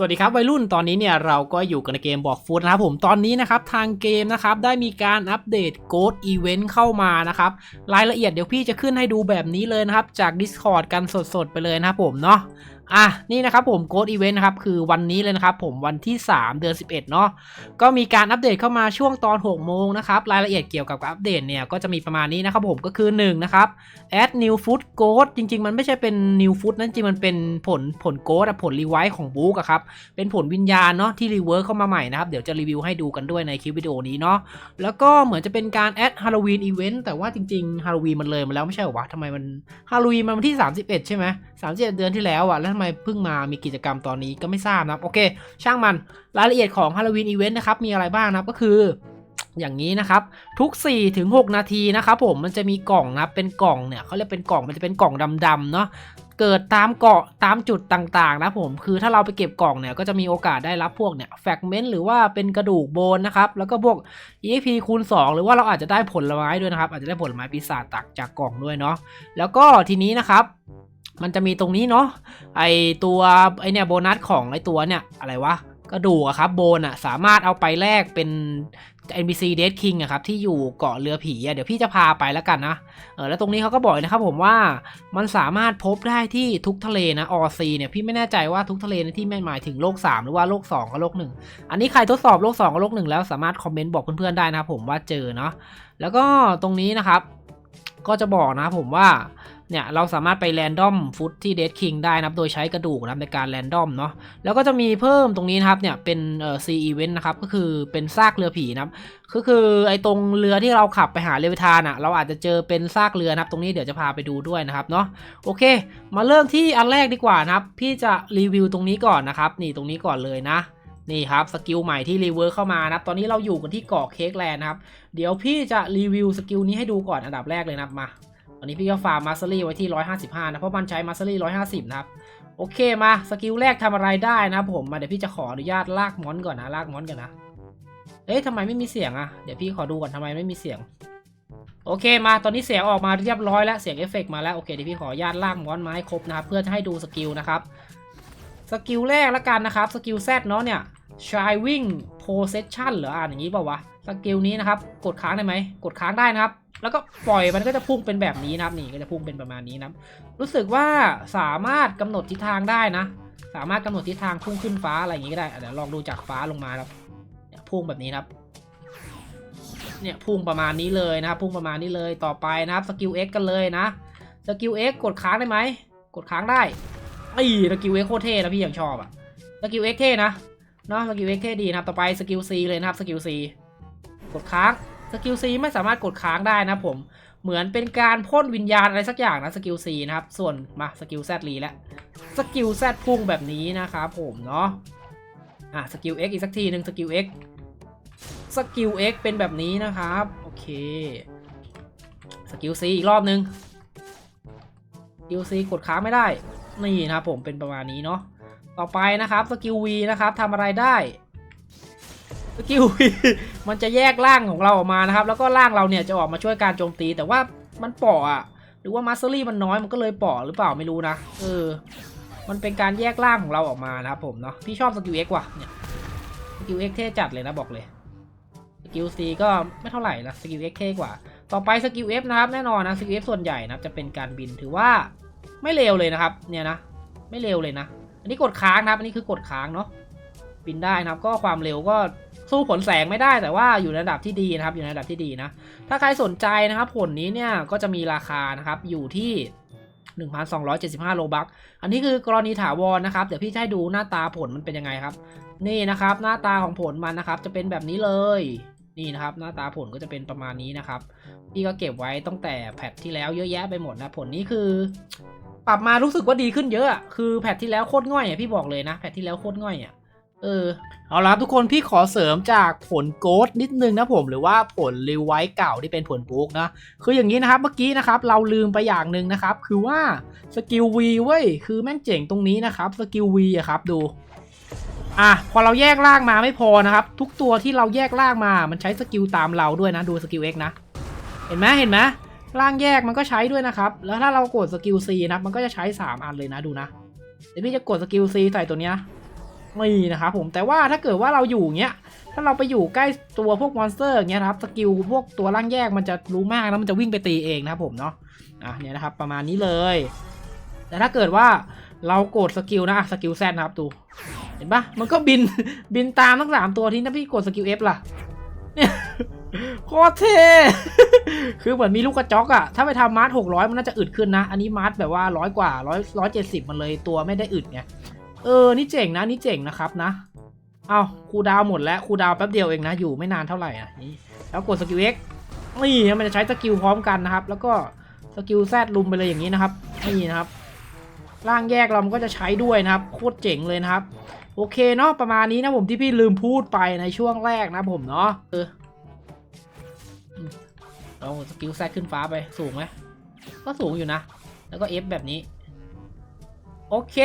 สวัสดีครับวัยรุ่นตอนนี้เนี่ยเราก็อยู่กันในเกมบอกฟูดนะครับผมตอนนี้นะครับทางเกมนะครับได้มีการอัปเดตโกดอีเวนต์เข้ามานะครับรายละเอียดเดี๋ยวพี่จะขึ้นให้ดูแบบนี้เลยนะครับจาก Discord กันสดๆไปเลยนะครับผมเนาะ อะนี่นะครับผมโกดอีเวนต์นะครับคือวันนี้เลยนะครับผมวันที่ 3 เดือน 11 เนาะก็มีการอัปเดตเข้ามาช่วงตอน 6 โมงนะครับรายละเอียดเกี่ยวกับอัปเดตเนี่ยก็จะมีประมาณนี้นะครับผมก็คือ1นะครับ add new food code จริง ๆ มันไม่ใช่เป็น new food นั่นจริงมันเป็นผลผลโกดอะผลรีไวซ์ของบุ๊กอะครับเป็นผลวิญญาณเนาะที่รีเวิร์คเข้ามาใหม่นะครับเดี๋ยวจะรีวิวให้ดูกันด้วยในคลิปวิดีโอนี้เนาะแล้วก็เหมือนจะเป็นการแอดฮาโลวีนอีเวนต์แต่ว่าจริงๆฮาโลวีนมันเลยมาแล้วไม่ใช่หรอวะทำไมมันฮาโลวีนมันวันที่ 31 ใช่ไหม31 เดือนที่แล้วอะแล้วทำไมเพิ่งมามีกิจกรรมตอนนี้ก็ไม่ทราบนะครับโอเค ช่างมันรายละเอียดของฮาโลวีนอีเวนต์นะครับมีอะไรบ้างนะก็คืออย่างนี้นะครับ ทุก 4 ถึง 6 นาทีนะครับผมมันจะมีกล่องนะเป็นกล่องเนี่ยเขาเรียกเป็นกล่องมันจะเป็นกล่องดำๆเนาะเกิดตามเกาะตามจุดต่างๆ นะผมคือถ้าเราไปเก็บกล่องเนี่ยก็จะมีโอกาสได้รับพวกเนี่ยแฟกเมนต์หรือว่าเป็นกระดูกโบนนะครับแล้วก็พวก EXP คูณ 2 หรือว่าเราอาจจะได้ผลไม้ด้วยนะครับอาจจะได้ผลไม้ปีศาจตักจากกล่องด้วยเนาะแล้วก็ทีนี้นะครับ มันจะมีตรงนี้เนาะไอตัวไอเนี่ยโบนัสของไอตัวเนี่ยอะไรวะกระดูกอะครับโบนอะสามารถเอาไปแลกเป็น NPC Dead King อะครับที่อยู่เกาะเรือผีอะเดี๋ยวพี่จะพาไปแล้วกันนะเออแล้วตรงนี้เขาก็บอกนะครับผมว่ามันสามารถพบได้ที่ทุกทะเลนะออซีเนี่ยพี่ไม่แน่ใจว่าทุกทะเลในที่ไม่หมายถึงโลก 3 หรือว่าโลก 2 กับโลก 1 อันนี้ใครทดสอบโลก 2 กับโลก 1 แล้วสามารถคอมเมนต์บอกเพื่อนๆได้นะครับผมว่าเจอเนาะแล้วก็ตรงนี้นะครับ ก็จะบอกนะผมว่า เนี่ยเราสามารถไปแรนดอมฟุตที่เดดคิงได้นะครับ โดยใช้กระดูกนะครับในการแรนดอมเนาะแล้วก็จะมีเพิ่มตรงนี้นะครับเนี่ยเป็นเอ่อซีอีเวนต์นะครับก็คือเป็นซากเรือผีนะครับก็คือไอ้ตรงเรือที่เราขับไปหาเลวิทานอะ่ะเราอาจจะเจอเป็นซากเรือนะครับ ตรงนี้เดี๋ยวจะพาไปดูด้วยนะครับเนาะโอเค มาเริ่มที่อันแรกดีกว่านะครับ พี่จะรีวิวตรงนี้ก่อนนะครับนี่ตรงนี้ก่อนเลยนะนี่ครับสกิลใหม่ที่รีเวิร์เข้ามานะครับตอนนี้เราอยู่กันที่เกาะเค้กแลนด์นะครับเดี๋ยวพี่จะรีวิวสกิลนี้ให้ดูก่อนอันดับแรกเลยนะครับมา ตอนนี้พี่ก็ฟาร์มมาสเตอรี่ไว้ที่ 155 นะ เพราะมันใช้มาสเตอรี่ 150 นะครับ โอเคมาสกิลแรกทำอะไรได้นะครับผมมาเดี๋ยวพี่จะขออนุญาตลากมอนก่อนนะลากมอนก่อนนะเอ๊ะทำไมไม่มีเสียงอะเดี๋ยวพี่ขอดูก่อนทำไมไม่มีเสียง โอเคมาตอนนี้เสียงออกมาเรียบร้อยแล้วเสียงเอฟเฟกต์มาแล้วโอเคเดี๋ยวพี่ขออนุญาตลากมอนมาให้ครบนะครับเพื่อจะให้ดูสกิลนะครับสกิลแรกละกันนะครับสกิลแซดเนาะเนี่ย Shiving Possession เหรออ่านอย่างนี้เปล่าวะสกิลนี้นะครับกดค้างได้ไหมกดค้างได้นะครับ แล้วก็ปล่อยมันก็จะพุ่งเป็นแบบนี้นะครับนี่ก็จะพุ่งเป็นประมาณนี้นะรู้สึกว่าสามารถกำหนดทิศทางได้นะ สามารถกำหนดทิศทางพุ่งขึ้นฟ้าอะไรอย่างนี้ก็ได้เดี๋ยวลองดูจากฟ้าลงมาครับพุ่งแบบนี้นะครับเนี่ยพุ่งประมาณนี้เลยนะครับพุ่งประมาณนี้เลยต่อไปนะครับสกิล X กันเลยนะสกิล X กดค้างได้ไหมกดค้างได้ไอ้สกิล X โคตรเท่นะพี่อยังชอบอะสกิล X เท่นะเนาะสกิล X เท่ดีนะครับต่อไปสกิล C เลยนะครับสกิล C กดค้าง สกิล C ไม่สามารถกดค้างได้นะผมเหมือนเป็นการพ่นวิญญาณอะไรสักอย่างนะสกิล C นะครับ ส่วนมาสกิล Z รีแล้วสกิล Z พุ่งแบบนี้นะครับผมเนาะอะสกิล X อีกสักทีหนึ่งสกิล X สกิล X เป็นแบบนี้นะครับ โอเคสกิล C อีกรอบนึงสกิล C กดค้างไม่ได้ นี่นะครับผมเป็นประมาณนี้เนาะต่อไปนะครับสกิล V นะครับทำอะไรได้ สกิลมันจะแยกร่างของเราออกมานะครับ แล้วก็ร่างเราเนี่ยจะออกมาช่วยการโจมตี แต่ว่ามันเปาะอะหรือว่ามาสเตอรี่มันน้อยมันก็เลยเปาะหรือเปล่าไม่รู้นะเออ มันเป็นการแยกร่างของเราออกมานะครับผมเนาะพี่ชอบสกิล X ว่ะเนี่ยสกิล X เท่จัดเลยนะบอกเลยสกิล C ก็ไม่เท่าไหร่นะสกิล X เท่กว่า ต่อไปสกิล F นะครับแน่นอนนะสกิล F ส่วนใหญ่นะจะเป็นการบินถือว่าไม่เลวเลยนะครับ เนี่ยนะ ไม่เลวเลยนะ อันนี้กดค้างนะครับ อันนี้คือกดค้างเนาะบินได้นะครับ ก็ความเร็วก็ สู้ผลแสงไม่ได้แต่ว่าอยู่ในระดับที่ดีนะครับ อยู่ในระดับที่ดีนะ ถ้าใครสนใจนะครับผลนี้เนี่ยก็จะมีราคานะครับอยู่ที่1,275 โลบัก อันนี้คือกรณีถาวรนะครับ เดี๋ยวพี่จะให้ดูหน้าตาผลมันเป็นยังไงครับ นี่นะครับ หน้าตาของผลมันนะครับ จะเป็นแบบนี้เลย นี่นะครับ หน้าตาผลก็จะเป็นประมาณนี้นะครับ พี่ก็เก็บไว้ตั้งแต่แพทที่แล้วเยอะแยะไปหมดนะ ผลนี้คือ ปรับมารู้สึกว่าดีขึ้นเยอะอะคือแพทที่แล้วโคตรง่อยอะพี่บอกเลยนะ แพทที่แล้วโคตรง่อยอะ เออเอาละครับทุกคนพี่ขอเสริมจากผลโกดนิดนึงนะผมหรือว่าผลรีไวท์เก่าที่เป็นผลบุ๊กนะคืออย่างนี้นะครับเมื่อกี้นะครับเราลืมไปอย่างหนึ่งนะครับ คือว่าสกิล V เว้ยคือแม่งเจ๋งตรงนี้นะครับสกิล V อะครับดูอะพอเราแยกล่างมาไม่พอนะครับ ทุกตัวที่เราแยกล่างมา มันใช้สกิลตามเราด้วยนะดูสกิล X นะ เห็นไหมเห็นไหมล่างแยกมันก็ใช้ด้วยนะครับ แล้วถ้าเรากดสกิล C นะมันก็จะใช้3อันเลยนะดูนะเดี๋ยวพี่จะกดสกิล C ใส่ตัวเนี้ย นี่นะครับผมแต่ว่าถ้าเกิดว่าเราอยู่เงี้ยถ้าเราไปอยู่ใกล้ตัวพวกมอนสเตอร์เงี้ยนะครับสกิลพวกตัวร่างแยกมันจะรู้มากแล้วมันจะวิ่งไปตีเองนะครับผมเนาะอะเนี่ยนะครับประมาณนี้เลย แต่ถ้าเกิดว่าเรากดสกิลนะสกิลแซนนะครับดูเห็นปะมันก็บินบินตามทั้งสามตัวที่ถ้าพี่กดสกิลเอฟล่ะเนี่ยโคตรเท่คือเหมือนมีลูกกระจอกอะถ้าไปทำมาร์ทหกร้อยมันน่าจะอึดขึ้นนะ อันนี้มาร์ทแบบว่าร้อยกว่าร้อยร้อยเจ็ดสิบมันเลยตัวไม่ได้อึดไง เออ นี่เจ๋งนะ นี่เจ๋งนะครับนะ เอาครูดาวหมดแล้วครูดาวแป๊บเดียวเองนะ อยู่ไม่นานเท่าไหร่อะนี่แล้วกดสกิล X นี่มันจะใช้สกิลพร้อมกันนะครับ แล้วก็สกิลแซดลุมไปเลยอย่างนี้นะครับ นี่นะครับร่างแยกเรามันก็จะใช้ด้วยนะครับ โคตรเจ๋งเลยนะครับ โอเคเนาะประมาณนี้นะผมที่พี่ลืมพูดไปในช่วงแรกนะผมเนาะเอออืมเราสกิลแซดขึ้นฟ้าไปสูงไหมก็สูงอยู่นะ แล้วก็ F แบบนี้ โอเค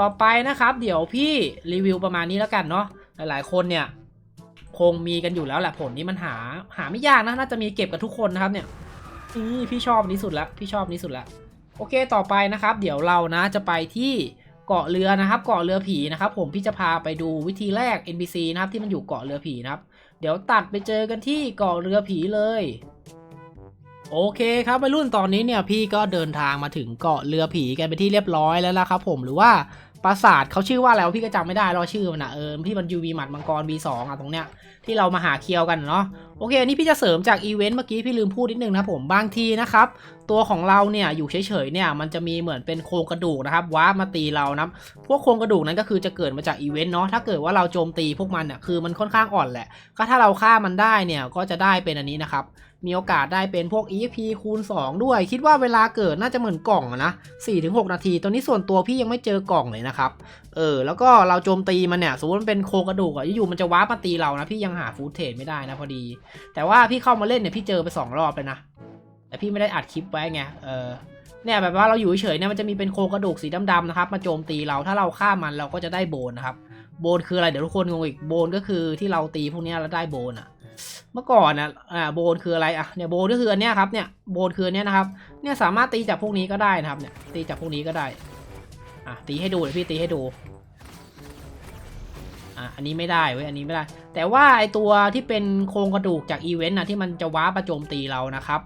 ต่อไปนะครับ เดี๋ยวพี่รีวิวประมาณนี้แล้วกันเนาะหลายๆ คนเนี่ยคงมีกันอยู่แล้วแหละผลนี้มันหาหาไม่ยากนะน่าจะมีเก็บกับทุกคนนะครับเนี่ยนี่พี่ชอบนี้สุดแล้วพี่ชอบนี้สุดแล้วโอเคต่อไปนะครับ เดี๋ยวเรานะจะไปที่เกาะเรือนะครับ เกาะเรือผีนะครับ ผมพี่จะพาไปดูวิธีแรก NPC นะครับที่มันอยู่เกาะเรือผีนะครับ เดี๋ยวตัดไปเจอกันที่เกาะเรือผีเลย โอเคครับวัยรุ่นตอนนี้เนี่ยพี่ก็เดินทางมาถึงเกาะเรือผีกันไปที่เรียบร้อยแล้วละครับผมหรือว่าปราสาทเขาชื่อว่าอะไรวะพี่ก็จำไม่ได้รอชื่อมันนะเออที่มันยูวีหมัดมังกร V2 อะตรงเนี้ยที่เรามาหาเคียวกันเนาะโอเคอันนี้พี่จะเสริมจากอีเวนต์เมื่อกี้พี่ลืมพูดนิดนึงนะผมบางทีนะครับตัวของเราเนี่ยอยู่เฉยๆเนี่ยมันจะมีเหมือนเป็นโครงกระดูกนะครับว้ามาตีเรานะพวกโครงกระดูกนั้นก็คือจะเกิดมาจากอีเวนต์เนาะถ้าเกิดว่าเราโจมตีพวกมันเนี่ยคือมันค่อนข้างอ่อนแหละก็ถ้าเราฆ่ามันได้เนี่ยก็จะได้เป็นอันนี้นะครับ มีโอกาสได้เป็นพวก EXP คูณ 2 ด้วย คิดว่าเวลาเกิดน่าจะเหมือนกล่องอะนะ4-6 นาที ตัวนี้ส่วนตัวพี่ยังไม่เจอกล่องเลยนะครับ เออ แล้วก็เราโจมตีมันเนี่ย สมมติมันเป็นโครงกระดูกอะอยู่ๆมันจะว้าปมาตีเรานะ พี่ยังหาฟูดเทรดไม่ได้นะพอดี แต่ว่าพี่เข้ามาเล่นเนี่ยพี่เจอไป 2 รอบเลยนะ แต่พี่ไม่ได้อัดคลิปไว้ไง เออเนี่ยแบบว่าเราอยู่เฉยๆเนี่ยมันจะมีเป็นโครงกระดูกสีดำๆนะครับมาโจมตีเราถ้าเราฆ่ามันเราก็จะได้โบนนะครับโบนคืออะไรเดี๋ยวทุกคนงงอีกโบนก็คือที่เราตีพวกนี้ยแล้วได้โบนอะ เมื่อก่อนนะอ่าโบนคืออะไรอะเนี่ยโบนก็คืออันเนี้ยครับเนี่ยโบนคืออันเนี้ยนะครับเนี่ยสามารถตีจากพวกนี้ก็ได้นะครับเนี่ยตีจากพวกนี้ก็ได้อะตีให้ดูเดี๋ยวพี่ตีให้ดูอะอันนี้ไม่ได้เว้ยอันนี้ไม่ได้ แต่ว่าไอตัวที่เป็นโครงกระดูกจากอีเวนต์นะที่มันจะว้าประโจมตีเรานะครับ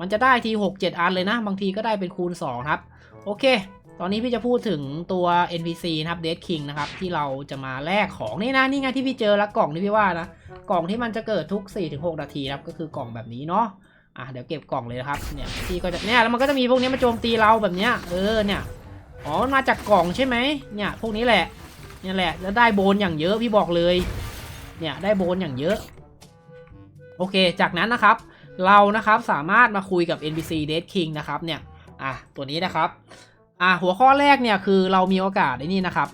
มันจะได้ที 6 7 อันเลยนะ บางทีก็ได้เป็นคูณ2ครับ โอเค ตอนนี้พี่จะพูดถึงตัว NPC นะครับ Dead King นะครับ ที่เราจะมาแลกของนี่นะ นี่ไงที่พี่เจอแล้วกล่องที่พี่ว่านะ กล่องที่มันจะเกิดทุก 4-6 นาทีครับ ก็คือกล่องแบบนี้เนาะอะเดี๋ยวเก็บกล่องเลยนะครับ เนี่ยพี่ก็จะเนี่ยแล้วมันก็จะมีพวกนี้มาโจมตีเราแบบเนี้ย เออเนี่ย อ๋อมันมาจากกล่องใช่ไหมเนี่ยพวกนี้แหละเนี่ยแหละแล้วได้โบนอย่างเยอะพี่บอกเลย เนี่ยได้โบนอย่างเยอะ โอเค จากนั้นนะครับ เรานะครับสามารถมาคุยกับ NPC Dead King นะครับเนี่ย อะตัวนี้นะครับ อะหัวข้อแรกเนี่ยคือเรามีโอกาสไอ้นี่นะครับ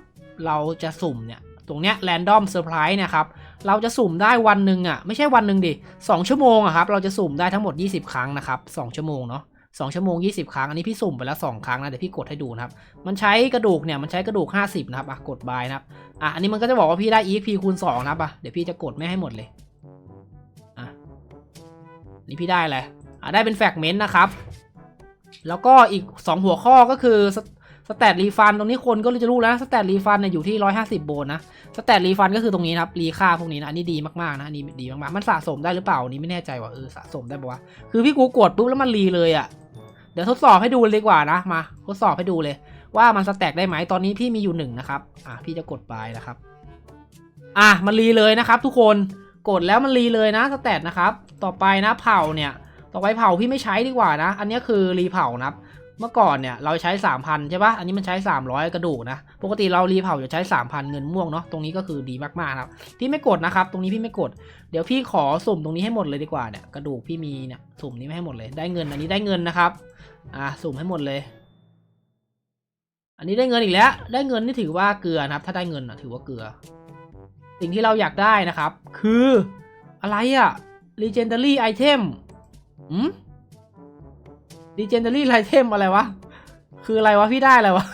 เราจะสุ่มเนี่ยตรงเนี้ย Random Surprise เนี่ยครับเราจะสุ่มได้วันหนึ่งอะไม่ใช่วันหนึ่งดิสองชั่วโมงอะครับเราจะสุ่มได้ทั้งหมด 20 ครั้งนะครับสองชั่วโมงเนาะสองชั่วโมง 20 ครั้ง อันนี้พี่สุ่มไปแล้วสองครั้งนะ เดี๋ยวพี่กดให้ดูนะครับ มันใช้กระดูกเนี่ย มันใช้กระดูก 50 นะครับ อะ กดบายนะครับ อะ อันนี้มันก็จะบอกว่าพี่ได้ EXP คูณ 2 นะครับ อะ เดี๋ยวพี่จะกดไม่ให้หมดเลย อะ นี่พี่ได้แหละไรอะ ได้เป็นแฟกเมนต์นะครับ แล้วก็อีก 2 หัวข้อก็คือสแตทรีฟันตรงนี้คนก็จะรู้แล้วสแตทรีฟันเนี่ยอยู่ที่ 150 โบนนะสแตทรีฟันก็คือตรงนี้นะครับรีค่าพวกนี้นะอันนี้ดีมากๆนะอันนี้ดีมากๆมันสะสมได้หรือเปล่าอันนี้ไม่แน่ใจว่าเออสะสมได้ปะวะคือพี่กูกดปุ๊บแล้วมันรีเลยอะ่ะเดี๋ยวทดสอบให้ดูเลยดีกว่านะมาทดสอบให้ดูเลย ว่ามันสแต็กได้ไหมตอนนี้พี่มีอยู่หนึ่งนะครับอะพี่จะกดไปนะครับ อะมันรีเลยนะครับ ทุกคนกดแล้วมันรีเลยนะสแตทนะครับ ต่อไปนะเผาเนี่ย ต่อไปเผาพี่ไม่ใช้ดีกว่านะ อันนี้คือรีเผานะครับ เมื่อก่อนเนี่ยเราใช้ 3,000 ใช่ปะอันนี้มันใช้ 300 กระดูกนะ ปกติเรารีเผาจะใช้ 3,000 เงินม่วงเนาะ ตรงนี้ก็คือดีมากๆครับ พี่ไม่กดนะครับ ตรงนี้พี่ไม่กด เดี๋ยวพี่ขอสุ่มตรงนี้ให้หมดเลยดีกว่าเนี่ย กระดูกพี่มีเนี่ย สุ่มนี้ไม่ให้หมดเลย ได้เงิน อันนี้ได้เงินนะครับ อ่า สุ่มให้หมดเลย อันนี้ได้เงินอีกแล้ว ได้เงินนี่ถือว่าเกลือนะครับ ถ้าได้เงินอะถือว่าเกลือ สิ่งที่เราอยากได้นะครับ คืออะไรอะ legendary item อืม legendary item อะไรวะ คืออะไรวะพี่ได้อะไรวะ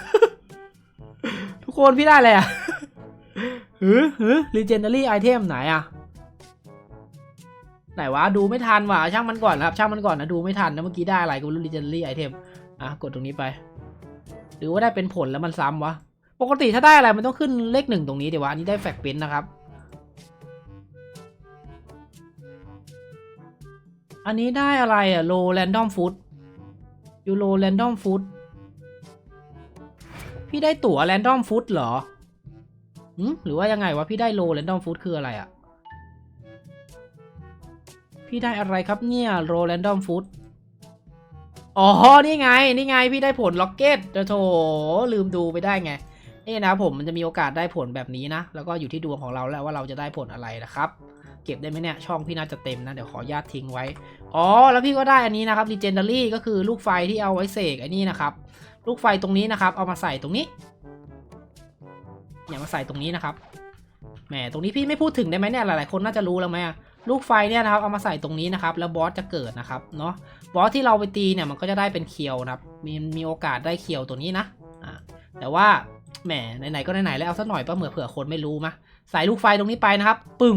ทุกคนพี่ได้อะไรอะหือหือ legendary item ไหนอะ ไหนวะดูไม่ทันว่ะช่างมันก่อนนะครับช่างมันก่อนนะดูไม่ทันนะเมื่อกี้ได้อะไรก็ไม่รู้ legendary item อะกดตรงนี้ไป หรือว่าได้เป็นผลแล้วมันซ้ำวะ ปกติถ้าได้อะไรมันต้องขึ้นเลขหนึ่งตรงนี้เดี๋ยววะอันนี้ได้แฟกเป็นนะครับ อันนี้ได้อะไรอะโลแรนดอมฟูดยูโรแรนดอมฟูดพี่ได้ตั๋วแรนดอมฟูดเหรอหืมหรือว่ายังไงวะพี่ได้โลแรนดอมฟูดคืออะไรอะพี่ได้อะไรครับเนี่ยโลแรนดอมฟูดอ๋อ นี่ไง นี่ไง พี่ได้ผลล็อกเก็ตโถลืมดูไปได้ไง นี่นะผมมันจะมีโอกาสได้ผลแบบนี้นะ แล้วก็อยู่ที่ดวงของเราแล้วว่าเราจะได้ผลอะไรนะครับ เก็บได้ไหมเนี่ย ช่องพี่น่าจะเต็มนะ เดี๋ยวขอญาตทิ้งไว้ อ๋อ แล้วพี่ก็ได้อันนี้นะครับ Legendary ก็คือลูกไฟที่เอาไว้เสกไอ้นี่นะครับ ลูกไฟตรงนี้นะครับ เอามาใส่ตรงนี้ อย่ามาใส่ตรงนี้นะครับ แหม ตรงนี้พี่ไม่พูดถึงได้ไหมเนี่ย หลายๆคนน่าจะรู้แล้วไหมลูกไฟเนี่ยนะครับ เอามาใส่ตรงนี้นะครับ แล้วบอสจะเกิดนะครับ เนาะบอสที่เราไปตีเนี่ย มันก็จะได้เป็นเคียวนะครับ มีมีโอกาสได้เคียวตัวนี้นะ อ่า แต่ว่าแหมไหนๆก็ไหนๆแล้วเอาสักหน่อยป่ะเผื่อเผื่อคนไม่รู้มะใส่ลูกไฟตรงนี้ไปนะครับ ปึ้ง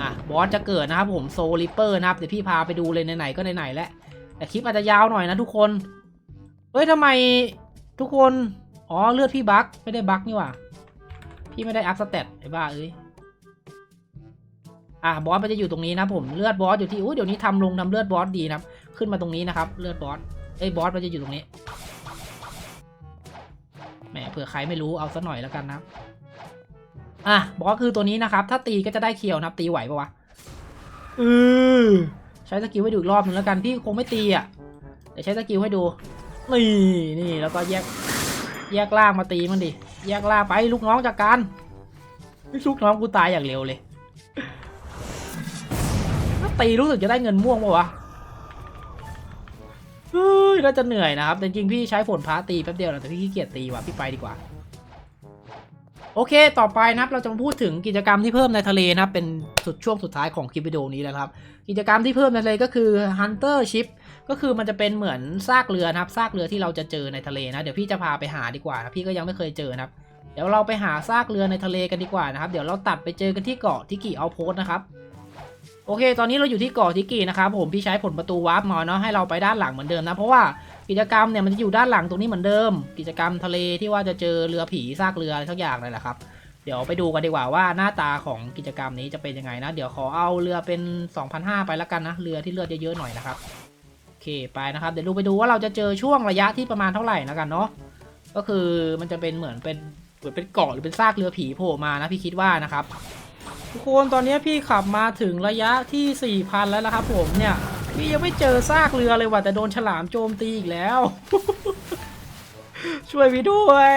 อะบอสจะเกิดนะครับผมโซลิเปอร์นะครับเดี๋ยวพี่พาไปดูเลยไหนๆก็ไหนๆแล้วแต่คลิปอาจจะยาวหน่อยนะทุกคนเฮ้ยทำไมทุกคนอ๋อเลือดพี่บั๊กไม่ได้บั๊กนี่หว่าพี่ไม่ได้อัพสเตตไอ้บ้าเอ้ยอะบอสมันจะอยู่ตรงนี้นะผมเลือดบอสอยู่ที่อุ้ยเดี๋ยวนี้ทำลงทำเลือดบอสดีนะขึ้นมาตรงนี้นะครับเลือดบอสเอ้ยบอสมันจะอยู่ตรงนี้แหมเผื่อใครไม่รู้เอาสักหน่อยแล้วกันนะครับ อะบอสคือตัวนี้นะครับ ถ้าตีก็จะได้เคียวนะครับ ตีไหวปะวะเออใช้สกิลให้ดูอีกรอบหนึงแล้วกันพี่คงไม่ตีอะเดี๋ยวใช้สกิลให้ดูนี่นี่แล้วก็แยกแยกล่างมาตีมันดิแยกล่างไปลูกน้องจากการลูกน้องกูตายอย่างเร็วเลยถ้าตีรู้สึกจะได้เงินม่วงปะวะเฮ้ยน่าจะเหนื่อยนะครับแต่จริงๆพี่ใช้ฝนพาตีแป๊บเดียวนะแต่พี่ขี้เกียจตีว่ะพี่ไปดีกว่า โอเค ต่อไปนะครับเราจะมาพูดถึงกิจกรรมที่เพิ่มในทะเลนะครับเป็นสุดช่วงสุดท้ายของคลิปวิดีโอนี้แล้วครับ กิจกรรมที่เพิ่มในทะเลก็คือ Hunter Ship ก็คือมันจะเป็นเหมือนซากเรือนะครับซากเรือที่เราจะเจอในทะเลนะเดี๋ยวพี่จะพาไปหาดีกว่านะพี่ก็ยังไม่เคยเจอนะครับเดี๋ยวเราไปหาซากเรือในทะเลกันดีกว่านะครับ เดี๋ยวเราตัดไปเจอกันที่เกาะทิกิเอาโพสนะครับโอเค ตอนนี้เราอยู่ที่เกาะทิกินะครับผมพี่ใช้ผลประตูวาร์ปมาเนาะให้เราไปด้านหลังเหมือนเดิมนะเพราะว่า กิจกรรมเนี่ยมันจะอยู่ด้านหลังตรงนี้เหมือนเดิม กิจกรรมทะเลที่ว่าจะเจอเรือผีซากเรืออะไรสักอย่างเลยแหละครับ เดี๋ยวไปดูกันดีกว่าว่าหน้าตาของกิจกรรมนี้จะเป็นยังไงนะ เดี๋ยวขอเอาเรือเป็น2,500ไปแล้วกันนะ เรือที่เลือดเยอะๆหน่อยนะครับ โอเคไปนะครับ เดี๋ยวดูไปดูว่าเราจะเจอช่วงระยะที่ประมาณเท่าไหร่นะกันเนาะ ก็คือมันจะเป็นเหมือนเป็นเหมือนเป็นเกาะหรือเป็นซากเรือผีโผล่มานะพี่คิดว่านะครับ ทุกคนตอนนี้พี่ขับมาถึงระยะที่4,000แล้วนะครับผมเนี่ย พี่ยังไม่เจอซากเรือเลยว่ะแต่โดนฉลามโจมตีอีกแล้ว ช่วยพี่ด้วย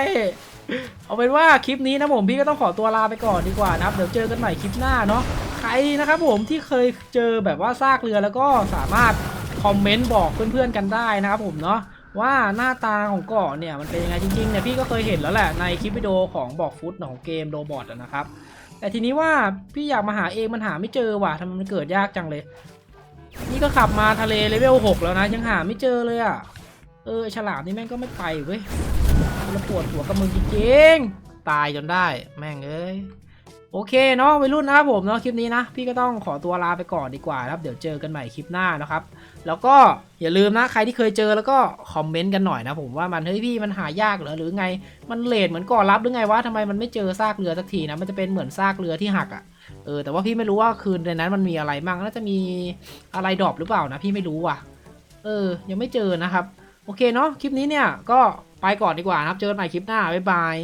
เอาเป็นว่าคลิปนี้นะผมพี่ก็ต้องขอตัวลาไปก่อนดีกว่านะครับ เดี๋ยวเจอกันใหม่คลิปหน้าเนาะใครนะครับผมที่เคยเจอแบบว่าซากเรือแล้วก็สามารถคอมเมนต์บอกเพื่อนๆกันได้นะครับผมเนาะว่าหน้าตาของเกาะเนี่ยมันเป็นยังไงจริงๆเนี่ยพี่ก็เคยเห็นแล้วแหละในคลิปวิดีโอของบอกฟุตของเกมโรบอทนะครับแต่ทีนี้ว่าพี่อยากมาหาเองมันหาไม่เจอว่ะทำไมมันเกิดยากจังเลย นี่ก็ขับมาทะเลเลเวลหกแล้วนะ ยังหาไม่เจอเลยอะ เออ ฉลามนี่แม่งก็ไม่ไปเว้ยมันปวดหัวกับมึงจริงๆ ตายจนได้ แม่งเอ้ย โอเคเนาะวัยรุ่นนะครับผมเนาะคลิปนี้นะ พี่ก็ต้องขอตัวลาไปก่อนดีกว่าครับ เดี๋ยวเจอกันใหม่คลิปหน้านะครับ แล้วก็อย่าลืมนะ ใครที่เคยเจอแล้วก็คอมเมนต์กันหน่อยนะผมว่ามันเฮ้ยพี่มันหายากเหรอหรือไง มันเลทเหมือนก่อรับหรือไงวะทำไมมันไม่เจอซากเรือสักทีนะ มันจะเป็นเหมือนซากเรือที่หักอะ่ะ เออแต่ว่าพี่ไม่รู้ว่าคืนในนั้นมันมีอะไรบ้างน่าจะมีอะไรดรอปหรือเปล่านะพี่ไม่รู้อะ เออ ยังไม่เจอนะครับ โอเคเนาะคลิปนี้เนี่ยก็ไปก่อนดีกว่านะครับ เจอกันใหม่คลิปหน้าบ๊ายบาย